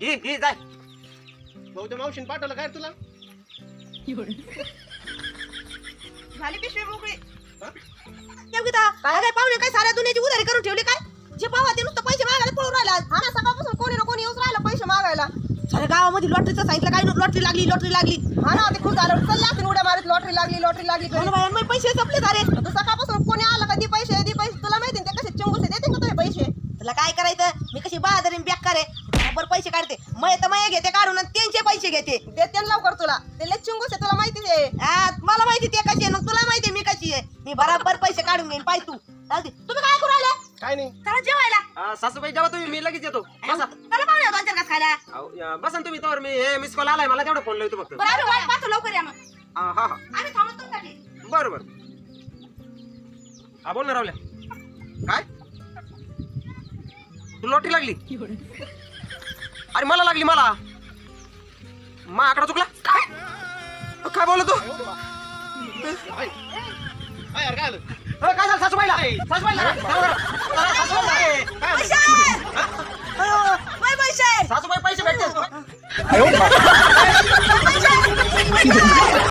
ही ही जाय. भाऊ त्या मावशीने पाठवलं काय रे तुला? झाली पिशवी मोकळी. हा? काय काय पाहुणे काय साऱ्या दुनियाची उधारी करून ठेवली काय? जे पावा ते नुसतं पैसे मागायला पळून राहिला. हा ना सकाळपासून कोणी ना कोणी येऊन राहिला पैसे मागायला. साऱ्या गावामध्ये लॉटरीचं सांगितलं काय? लॉटरी लागली लॉटरी लागली. हा ना ते खूप झालं चालले असतील उड्या मारत. लॉटरी लागली लॉटरी लागली. बाई पैसे संपले सारे आता सकाळपासून कोणी आलं का दी पैसे? दी पैसे तुला माहिती ना ते कसे चंगुसे देते का तुम्ही पैसे? तुला काय करायचं? मी कशी बहादरी बेकार आहे? बरोबर पैसे काढते. मय तर मय घेते काढून आणि त्यांचे पैसे घेते. देते ना लवकर तुला. ते लय चुंगूस आहे तुला माहिती आहे. आ, मला माहिती ते कशी आहे मग तुला माहिती मी कशी आहे. मी बराबर पैसे काढून घेईन पाय तू. जाऊ दे. तुम्ही काय करू राहिले? काय नाही. चला जेवायला. अं, सासूबाई जेव्हा तुम्ही. मी लगेच येतो. बसा. चला पाहुणे दोन चार घास खायला. अहो, या, बसा ना तुम्ही. तर मी हे मिस कॉल आलाय. मला तेवढा फोन लावतो फक्त. बरं आम्ही वाट पाहतो लवकर या मग. हा हा हा. आम्ही थांबतो तुमच्यासाठी. बरं बरं. हा बोल ना रावल्या. काय? तू लॉटरी लागली? अरे मला लागली मला. मा आकडा चुकला. काय? काय बोलतो तू? काय झालं सासूबाईला? सासूबाईला? सासूबाई पैसे भेटते